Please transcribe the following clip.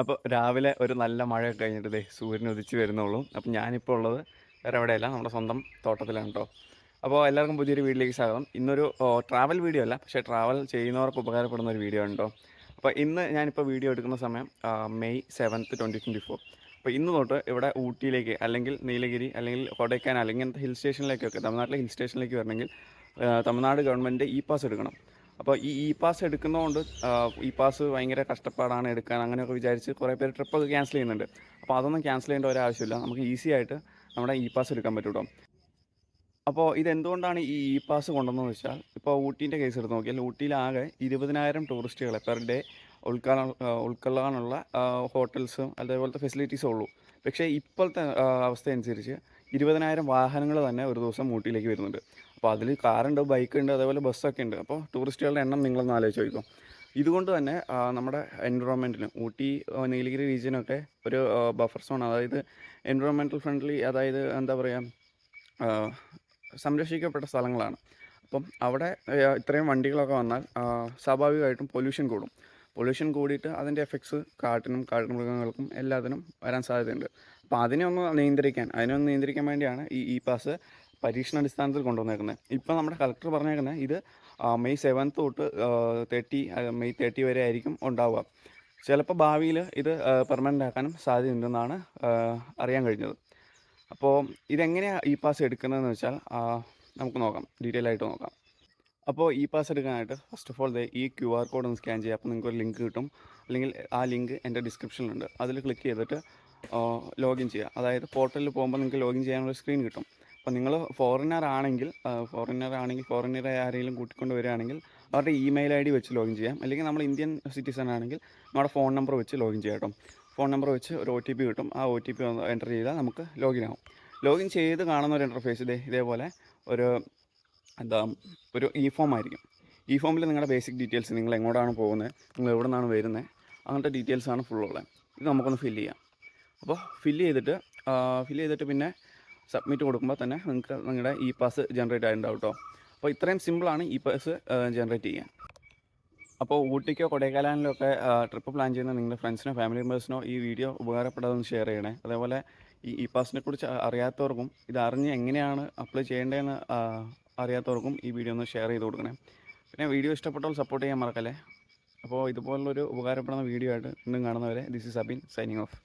അപ്പോൾ രാവിലെ ഒരു നല്ല മഴയൊക്കെ കഴിഞ്ഞിട്ട് ദേ സൂര്യൻ ഉദിച്ച് വരുന്നുള്ളൂ. അപ്പം ഞാനിപ്പോൾ ഉള്ളത് വേറെ എവിടെയല്ല നമ്മുടെ സ്വന്തം തോട്ടത്തിലാണ് കേട്ടോ അപ്പോൾ എല്ലാവർക്കും പുതിയൊരു വീഡിയോയിലേക്ക് സ്വാഗതം. ഇന്നൊരു ട്രാവൽ വീഡിയോ അല്ല പക്ഷേ ട്രാവൽ ചെയ്യുന്നവർക്ക് ഉപകാരപ്പെടുന്ന ഒരു വീഡിയോ ഉണ്ടോ അപ്പോൾ ഇന്ന് ഞാനിപ്പോൾ വീഡിയോ എടുക്കുന്ന സമയം May seventh twenty twenty four അപ്പോൾ ഇന്ന് തൊട്ട് ഇവിടെ ഊട്ടിയിലേക്ക് അല്ലെങ്കിൽ നീലഗിരി അല്ലെങ്കിൽ കൊടൈക്കനാൽ ഇങ്ങനത്തെ ഹിൽ സ്റ്റേഷനിലേക്കൊക്കെ തമിഴ്നാട്ടിലെ ഹിൽ സ്റ്റേഷനിലേക്ക് വരണമെങ്കിൽ തമിഴ്നാട് ഗവൺമെന്റ് ഇ പാസ് എടുക്കണം. അപ്പോൾ ഈ ഇ പാസ് എടുക്കുന്നതുകൊണ്ട് ഇ പാസ് ഭയങ്കര കഷ്ടപ്പാടാണ് എടുക്കാൻ അങ്ങനെയൊക്കെ വിചാരിച്ച് കുറേ പേര് ട്രിപ്പൊക്കെ ക്യാൻസൽ ചെയ്യുന്നുണ്ട്. അപ്പോൾ അതൊന്നും ക്യാൻസൽ ചെയ്യേണ്ട ഒരാവശ്യമില്ല. നമുക്ക് ഈസി ആയിട്ട് നമ്മുടെ ഇ പാസ് എടുക്കാൻ പറ്റും അപ്പോൾ ഇതെന്തുകൊണ്ടാണ് ഈ ഇ പാസ് കൊണ്ടുവന്നതെന്ന് വെച്ചാൽ ഇപ്പോൾ ഊട്ടീന്റെ കേസ് എടുത്ത് നോക്കിയാൽ ഊട്ടിയിലാകെ ഇരുപതിനായിരം ടൂറിസ്റ്റുകളെ പെർ ഡേ ഉൾക്കൊള്ളാൻ ഉൾക്കൊള്ളാനുള്ള ഹോട്ടൽസും അതേപോലത്തെ ഫെസിലിറ്റീസും ഉള്ളൂ. പക്ഷേ ഇപ്പോഴത്തെ അവസ്ഥ അനുസരിച്ച് ഇരുപതിനായിരം വാഹനങ്ങൾ തന്നെ ഒരു ദിവസം ഊട്ടിയിലേക്ക് വരുന്നുണ്ട്. അപ്പോൾ അതിൽ കാറുണ്ട് ബൈക്ക് ഉണ്ട് അതേപോലെ ബസ്സൊക്കെ ഉണ്ട്. അപ്പോൾ ടൂറിസ്റ്റുകളുടെ എണ്ണം നിങ്ങളൊന്ന് ആലോചിച്ച് നോക്കും ഇതുകൊണ്ട് തന്നെ നമ്മുടെ എൻവിറോൺമെന്റിന് ഊട്ടി നീലഗിരി റീജിയനൊക്കെ ഒരു ബഫർ സോൺ അതായത് എൻവിറോൺമെന്റൽ ഫ്രണ്ട്ലി അതായത് എന്താ പറയുക സംരക്ഷിക്കപ്പെട്ട സ്ഥലങ്ങളാണ്. അപ്പം അവിടെ ഇത്രയും വണ്ടികളൊക്കെ വന്നാൽ സ്വാഭാവികമായിട്ടും പൊല്യൂഷൻ കൂടും. പൊല്യൂഷൻ കൂടിയിട്ട് അതിന്റെ എഫക്ട്സ് കാട്ടിനും കാട്ടുമൃഗങ്ങൾക്കും എല്ലാത്തിനും വരാൻ സാധ്യതയുണ്ട്. അപ്പോൾ അതിനെ ഒന്ന് നിയന്ത്രിക്കാൻ അതിനൊന്ന് നിയന്ത്രിക്കാൻ വേണ്ടിയാണ് ഈ ഇ പാസ് പരീക്ഷണാടിസ്ഥാനത്തിൽ കൊണ്ടുവന്നേക്കുന്നത്. ഇപ്പോൾ നമ്മുടെ കളക്ടർ പറഞ്ഞേക്കുന്നത് ഇത് മെയ് സെവൻത്ത് തൊട്ട് തേർട്ടി മെയ് തേർട്ടി വരെ ആയിരിക്കും ഉണ്ടാവുക. ചിലപ്പോൾ ഭാവിയിൽ ഇത് പെർമനന്റ് ആക്കാനും സാധ്യതയുണ്ടെന്നാണ് അറിയാൻ കഴിഞ്ഞത്. അപ്പോൾ ഇതെങ്ങനെയാണ് ഇ പാസ് എടുക്കുന്നതെന്ന് വെച്ചാൽ നമുക്ക് നോക്കാം. ഡീറ്റെയിൽ ആയിട്ട് നോക്കാം. അപ്പോൾ ഇ പാസ് എടുക്കാനായിട്ട് ഫസ്റ്റ് ഓഫ് ഓൾ ദേ ഈ ക്യു ആർ കോഡ് ഒന്ന് സ്കാൻ ചെയ്യുക. അപ്പോൾ നിങ്ങൾക്ക് ഒരു ലിങ്ക് കിട്ടും. അല്ലെങ്കിൽ ആ ലിങ്ക് എന്റെ ഡിസ്ക്രിപ്ഷനിലുണ്ട് അതിൽ ക്ലിക്ക് ചെയ്തിട്ട് ലോഗിൻ ചെയ്യുക. അതായത് പോർട്ടലിൽ പോകുമ്പോൾ നിങ്ങൾക്ക് ലോഗിൻ ചെയ്യാനുള്ള സ്ക്രീൻ കിട്ടും. അപ്പോൾ നിങ്ങൾ ഫോറിനർ ആണെങ്കിൽ ഫോറിനർ ആണെങ്കിൽ ഫോറിനറെ ആരെങ്കിലും കൂട്ടിക്കൊണ്ട് വരികയാണെങ്കിൽ അവരുടെ ഇമെയിൽ ഐ ഡി വെച്ച് ലോഗിൻ ചെയ്യാം. അല്ലെങ്കിൽ നമ്മൾ ഇന്ത്യൻ സിറ്റിസൺ ആണെങ്കിൽ നമ്മുടെ ഫോൺ നമ്പർ വെച്ച് ലോഗിൻ ചെയ്യാം കേട്ടോ. ഫോൺ നമ്പർ വെച്ച് ഒരു ഒ ടി പി കിട്ടും. ആ ഒ ടി പി എന്റർ ചെയ്താൽ നമുക്ക് ലോഗിൻ ആവും. ലോഗിൻ ചെയ്ത് കാണുന്ന ഒരു ഇന്റർഫേസ് ഇതേ ഇതേപോലെ ഒരു എന്താ ഒരു ഇ ഫോം ആയിരിക്കും. ഈ ഫോമിൽ നിങ്ങളുടെ ബേസിക് ഡീറ്റെയിൽസ് നിങ്ങൾ എങ്ങോട്ടാണ് പോകുന്നത് നിങ്ങൾ എവിടെ നിന്നാണ് വരുന്നത് അങ്ങനത്തെ ഡീറ്റെയിൽസാണ് ഫുള്ളുള്ളത് ഇത് നമുക്കൊന്ന് ഫില്ല് ചെയ്യാം. അപ്പോൾ ഫില്ല് ചെയ്തിട്ട് ഫില്ല് ചെയ്തിട്ട് പിന്നെ സബ്മിറ്റ് കൊടുക്കുമ്പോൾ തന്നെ നിങ്ങൾക്ക് നിങ്ങളുടെ ഇ പാസ് ജനറേറ്റ് ആയിട്ടുണ്ടാവും കേട്ടോ അപ്പോൾ ഇത്രയും സിമ്പിളാണ് ഇ പാസ് ജനറേറ്റ് ചെയ്യാൻ. അപ്പോൾ ഊട്ടിക്കോ കൊടൈക്കനാലിലോ ഒക്കെ ട്രിപ്പ് പ്ലാൻ ചെയ്യുന്ന നിങ്ങളുടെ ഫ്രണ്ട്സിനോ ഫാമിലി മെമ്പേഴ്സിനോ ഈ വീഡിയോ ഉപകാരപ്പെടാതൊന്ന് ഷെയർ ചെയ്യണേ. അതേപോലെ ഈ ഇ പാസിനെ കുറിച്ച് അറിയാത്തവർക്കും ഇത് അറിഞ്ഞ് എങ്ങനെയാണ് അപ്ലൈ ചെയ്യേണ്ടതെന്ന് അറിയാത്തവർക്കും ഈ വീഡിയോ ഒന്ന് ഷെയർ ചെയ്ത് കൊടുക്കണേ. പിന്നെ വീഡിയോ ഇഷ്ടപ്പെട്ടാൽ സപ്പോർട്ട് ചെയ്യാൻ മറക്കല്ലേ? അപ്പോൾ ഇതുപോലുള്ളൊരു ഉപകാരപ്പെടുന്ന വീഡിയോ ആയിട്ട് ഇന്നും കാണുന്നവരെ this is Abin signing off